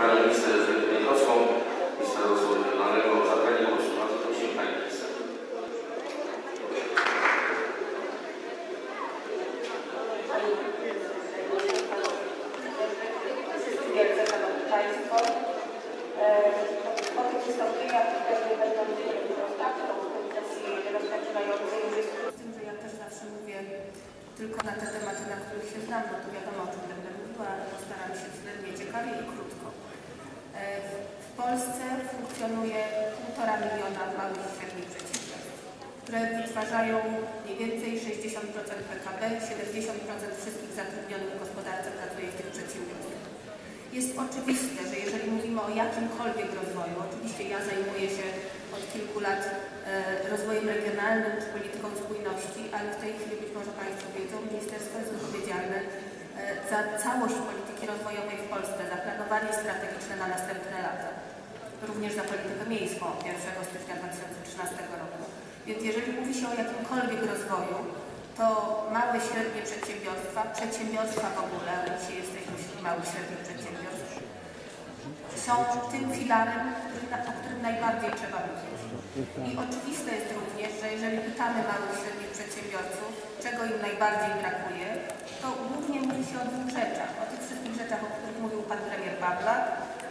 Panią Minister Elżbietę Miękowską, Ministra Rozwoju Regionalnego o zabranie głosu. Bardzo prosimy Pani Minister. Wielce Szanowni Państwo, po tych wystąpieniach pewnie będą ostatnią sesji rozpoczynającej że ja też zawsze mówię tylko na te tematy, na których się znam, no to wiadomo o czym będę mówiła, ale postaram się względnie ciekawie i Polsce funkcjonuje półtora miliona małych i średnich przedsiębiorstw, które wytwarzają mniej więcej 60% PKB, 70% wszystkich zatrudnionych w gospodarce pracuje w tych przedsiębiorstwach. Jest oczywiste, że jeżeli mówimy o jakimkolwiek rozwoju, oczywiście ja zajmuję się od kilku lat e, rozwojem regionalnym czy polityką spójności, ale w tej chwili być może Państwo wiedzą, ministerstwo jest odpowiedzialne za całość polityki rozwojowej w Polsce, za planowanie strategiczne na następne lata, również za politykę miejską od 1 stycznia 2013 roku. Więc jeżeli mówi się o jakimkolwiek rozwoju, to małe, średnie przedsiębiorstwa, przedsiębiorstwa w ogóle, dzisiaj jesteśmy wśród małych, średnich przedsiębiorstw, są tym filarem, o którym najbardziej trzeba mówić. I oczywiste jest również, że jeżeli pytamy małych, średnich przedsiębiorców, czego im najbardziej brakuje, to głównie mówi się o dwóch rzeczach. O tych wszystkich rzeczach, o których mówił pan premier Pawlak,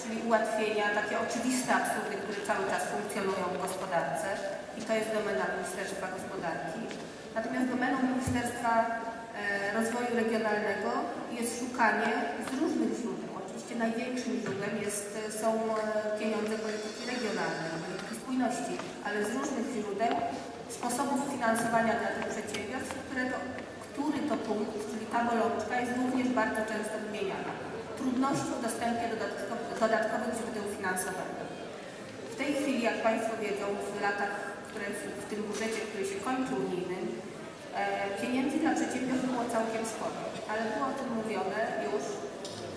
czyli ułatwienia, takie oczywiste absurdy, które cały czas funkcjonują w gospodarce i to jest domena Ministerstwa Gospodarki. Natomiast domeną Ministerstwa e, Rozwoju Regionalnego jest szukanie z różnych źródeł. Oczywiście największym źródłem jest, e, są e, pieniądze polityki regionalnej, polityki spójności, ale z różnych źródeł sposobów finansowania dla tych przedsiębiorstw, które to, który to punkt, czyli ta bolączka jest również bardzo często wymieniana. Trudności w dostępie do dodatkowych, źródeł finansowania. W tej chwili, jak Państwo wiedzą, w latach, które w, tym budżecie, który się kończy unijnym, e, pieniędzy dla przedsiębiorstw było całkiem sporo, ale było o tym mówione już,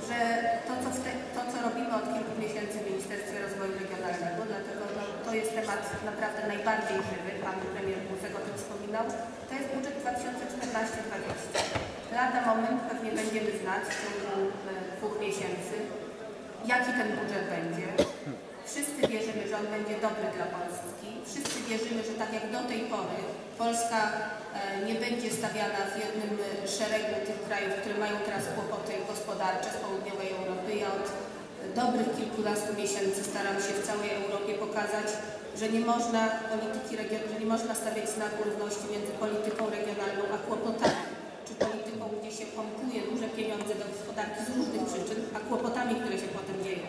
że to, co, te, to, co robimy od kilku miesięcy w Ministerstwie Rozwoju Regionalnego, dlatego to jest temat naprawdę najbardziej żywy, Pan Premier Buzek o tym wspominał, to jest budżet 2014-2020. Lada moment pewnie będziemy znać w ciągu e, dwóch miesięcy, jaki ten budżet będzie. Wszyscy wierzymy, że on będzie dobry dla Polski. Wszyscy wierzymy, że tak jak do tej pory Polska e, nie będzie stawiana w jednym e, szeregu tych krajów, które mają teraz kłopoty gospodarcze z południowej Europy. Ja od dobrych kilkunastu miesięcy staram się w całej Europie pokazać, że nie można polityki że nie można stawiać znaku równości między polityką regionalną a kłopotami, czy polityką, gdzie się pompuje duże pieniądze do gospodarki z różnych przyczyn, a kłopotami, które się potem dzieją.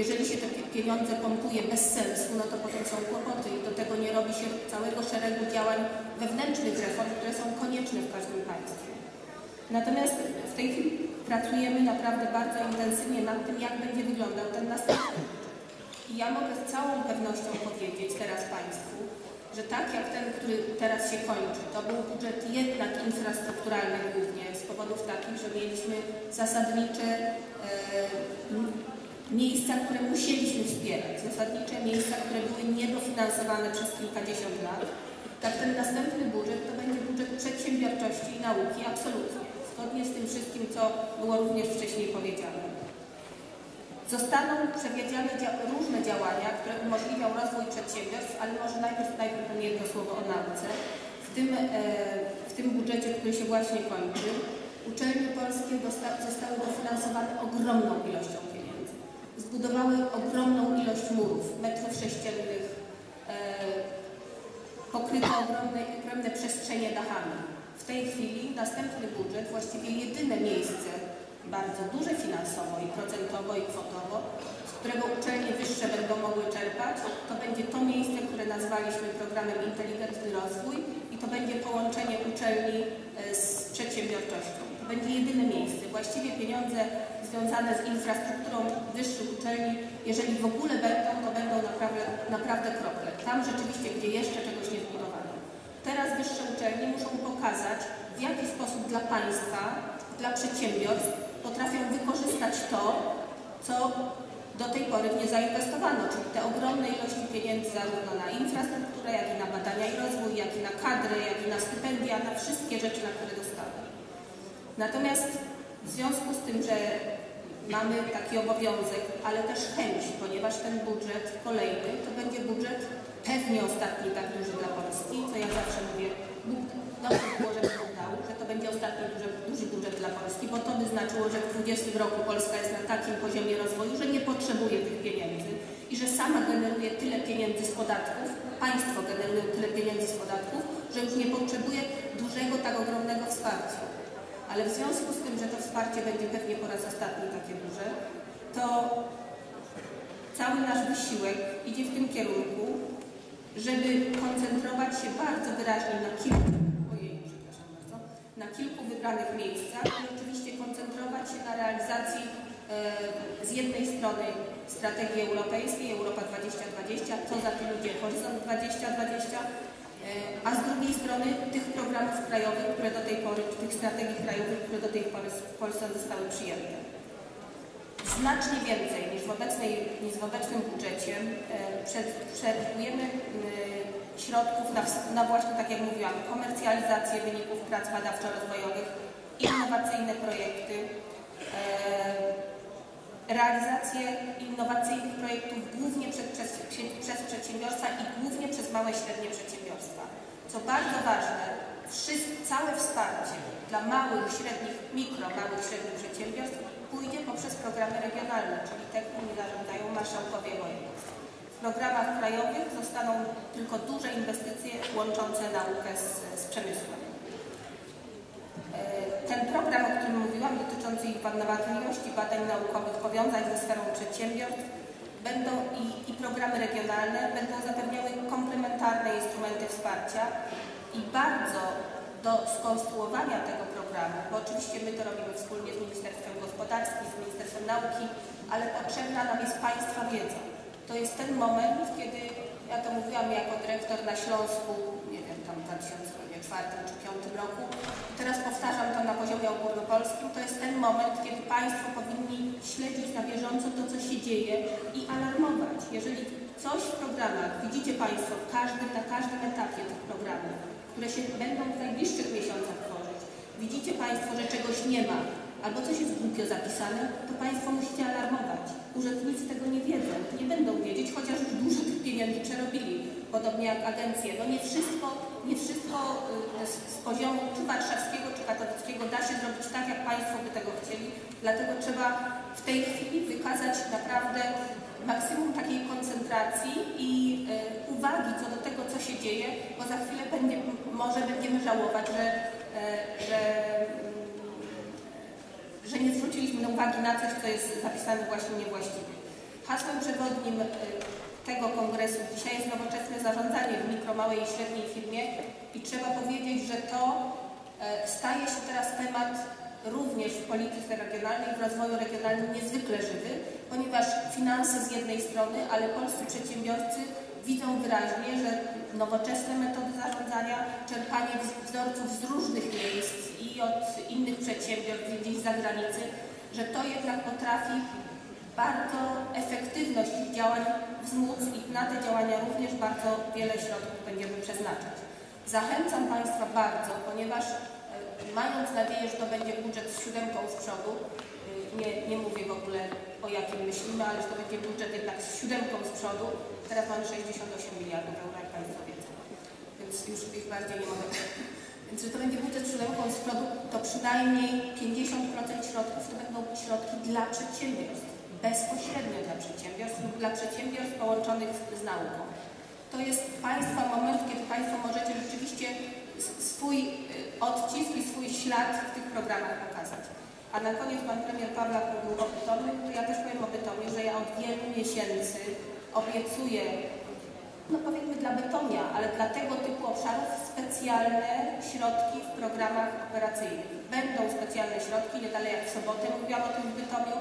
Jeżeli się te pie- pieniądze pompuje bez sensu, no to potem są kłopoty i do tego nie robi się całego szeregu działań wewnętrznych reform, które są konieczne w każdym państwie. Natomiast w tej chwili pracujemy naprawdę bardzo intensywnie nad tym, jak będzie wyglądał ten następny. I ja mogę z całą pewnością powiedzieć teraz Państwu, że tak jak ten, który teraz się kończy, to był budżet jednak infrastrukturalny głównie z powodów takich, że mieliśmy zasadnicze e, miejsca, które musieliśmy wspierać, zasadnicze miejsca, które były niedofinansowane przez kilkadziesiąt lat. Tak ten następny budżet to będzie budżet przedsiębiorczości i nauki, absolutnie, zgodnie z tym wszystkim, co było również wcześniej powiedziane. Zostaną przewidziane dzia różne działania, które umożliwią rozwój przedsiębiorstw, ale może najpierw, najpierw jedno słowo o nauce. W tym, e, w tym budżecie, który się właśnie kończy, uczelnie polskie zostały dofinansowane ogromną ilością pieniędzy. Zbudowały ogromną ilość murów, metrów sześciennych, e, pokryte ogromne, ogromne przestrzenie dachami. W tej chwili następny budżet, właściwie jedyne miejsce, bardzo duże finansowo i procentowo i kwotowo, z którego uczelnie wyższe będą mogły czerpać, to będzie to miejsce, które nazwaliśmy programem Inteligentny Rozwój i to będzie połączenie uczelni e, z przedsiębiorczością. To będzie jedyne miejsce. Właściwie pieniądze związane z infrastrukturą wyższych uczelni, jeżeli w ogóle będą, to będą naprawdę, naprawdę krople. Tam rzeczywiście, gdzie jeszcze czegoś nie. Teraz wyższe uczelnie muszą pokazać, w jaki sposób dla państwa, dla przedsiębiorstw potrafią wykorzystać to, co do tej pory nie zainwestowano, czyli te ogromne ilości pieniędzy zarówno na infrastrukturę, jak i na badania i rozwój, jak i na kadry, jak i na stypendia, na wszystkie rzeczy, na które dostały. Natomiast w związku z tym, że mamy taki obowiązek, ale też chęć, ponieważ ten budżet kolejny to będzie budżet pewnie ostatni tak duży dla Polski, co ja zawsze mówię, dobrze było, żeby Bóg dał, że to będzie ostatni duży, duży budżet dla Polski, bo to by znaczyło, że w 2020 roku Polska jest na takim poziomie rozwoju, że nie potrzebuje tych pieniędzy i że sama generuje tyle pieniędzy z podatków, państwo generuje tyle pieniędzy z podatków, że już nie potrzebuje dużego, tak ogromnego wsparcia. Ale w związku z tym, że to wsparcie będzie pewnie po raz ostatni takie duże, to cały nasz wysiłek idzie w tym kierunku, żeby koncentrować się bardzo wyraźnie na kilku, ojej, bardzo, na kilku wybranych miejscach i oczywiście koncentrować się na realizacji e, z jednej strony strategii europejskiej Europa 2020, co za tym ludzie Horyzont 2020, e, a z drugiej strony tych programów krajowych, które do tej pory, tych strategii krajowych, które do tej pory w Polsce zostały przyjęte. Znacznie więcej niż w, obecnej, niż w obecnym budżecie e, przewidujemy e, środków na, na właśnie, tak jak mówiłam, komercjalizację wyników prac badawczo-rozwojowych, innowacyjne projekty, e, realizację innowacyjnych projektów głównie przez, przez, przedsiębiorstwa i głównie przez małe i średnie przedsiębiorstwa. Co bardzo ważne, wszyscy, całe wsparcie dla małych, średnich, mikro, małych, średnich przedsiębiorstw pójdzie poprzez programy regionalne, czyli te, którymi zarządzają marszałkowie województw. W programach krajowych zostaną tylko duże inwestycje łączące naukę z, z przemysłem. E, Ten program, mówiłam, dotyczący innowacyjności badań naukowych, powiązań ze sferą przedsiębiorstw, będą i, i programy regionalne będą zapewniały komplementarne instrumenty wsparcia i bardzo do skonstruowania tego programu, bo oczywiście my to robimy wspólnie z Ministerstwem Gospodarki, z Ministerstwem Nauki, ale potrzebna nam jest Państwa wiedza. To jest ten moment, kiedy ja to mówiłam jako dyrektor na Śląsku, nie wiem, tam w 2004 czy 2005 roku, teraz powtarzam to na poziomie ogólnopolskim, to jest ten moment, kiedy Państwo powinni śledzić na bieżąco to, co się dzieje i alarmować. Jeżeli coś w programach widzicie Państwo w każdym, na każdym etapie tych programów, które się będą w najbliższych miesiącach tworzyć, widzicie Państwo, że czegoś nie ma, albo coś jest głupio zapisane, to Państwo musicie alarmować. Urzędnicy tego nie wiedzą, nie będą wiedzieć, chociaż już dużo tych pieniędzy przerobili, podobnie jak agencje. No nie wszystko, nie wszystko y, z, z poziomu czy warszawskiego, czy katowickiego da się zrobić tak, jak Państwo by tego chcieli, dlatego trzeba w tej chwili wykazać naprawdę maksimum takiej koncentracji i y, uwagi co do tego, co się dzieje, bo za chwilę będzie, może będziemy żałować, że, y, że że nie zwróciliśmy uwagi na coś, co jest zapisane właśnie niewłaściwie. Hasłem przewodnim y, tego kongresu dzisiaj jest nowoczesne zarządzanie w mikro, małej i średniej firmie i trzeba powiedzieć, że to y, staje się teraz temat również w polityce regionalnej, w rozwoju regionalnym niezwykle żywy, ponieważ finanse z jednej strony, ale polscy przedsiębiorcy widzą wyraźnie, że nowoczesne metody zarządzania, czerpanie wz- wzorców z różnych miejsc i od innych przedsiębiorstw gdzieś z zagranicy, że to jednak potrafi bardzo efektywność ich działań wzmóc i na te działania również bardzo wiele środków będziemy przeznaczać. Zachęcam Państwa bardzo, ponieważ e, mając nadzieję, że to będzie budżet z siódemką z przodu, nie, nie mówię w ogóle o jakim myślimy, ale że to będzie budżet jednak z siódemką z przodu, teraz mamy 68 miliardów euro, jak Państwo wiedzą, więc już ich bardziej nie mogę. Więc że to będzie budżet z siódemką z przodu, to przynajmniej 50% środków to będą środki dla przedsiębiorstw, bezpośrednio dla przedsiębiorstw lub dla przedsiębiorstw połączonych z, nauką. To jest Państwa moment, kiedy Państwo możecie rzeczywiście swój y, odcisk i swój ślad w tych programach pokazać. A na koniec Pan Premier Pawlak mówił o Bytomiu, to ja też powiem o Bytomiu, że ja od wielu miesięcy obiecuję, no powiedzmy dla Bytomia, ale dla tego typu obszarów specjalne środki w programach operacyjnych. Będą specjalne środki, nie dalej jak w sobotę mówiłam o tym w Bytomiu.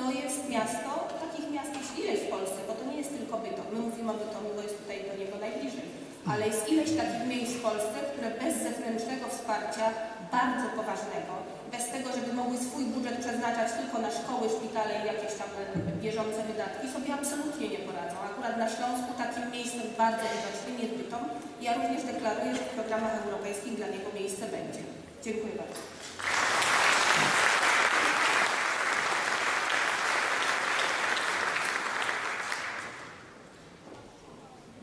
To jest miasto, takich miast jest ileś w Polsce, bo to nie jest tylko Bytom. My mówimy o Bytomiu, bo jest tutaj do niego najbliżej. Ale jest ileś takich miejsc w Polsce, które bez zewnętrznego wsparcia, bardzo poważnego, przeznaczać tylko na szkoły, szpitale i jakieś tam e, bieżące wydatki, sobie absolutnie nie poradzą. Akurat na Śląsku takim miejscem bardzo widocznym jest Bytom. Ja również deklaruję, że w programach europejskich dla niego miejsce będzie. Dziękuję bardzo.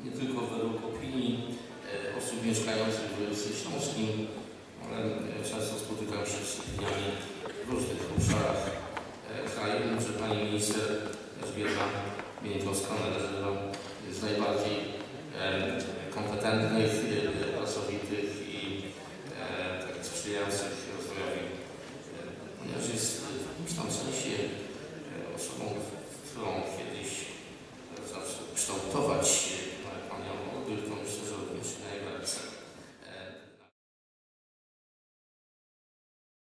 nie tylko według opinii e, osób mieszkających w województwie śląskim, oraz krajem, że pani minister Elżbieta Bieńkowska należy do z najbardziej kompetentnych, pracowitych i tak sprzyjających rozwojowi. Ponieważ jest e, w tym sensie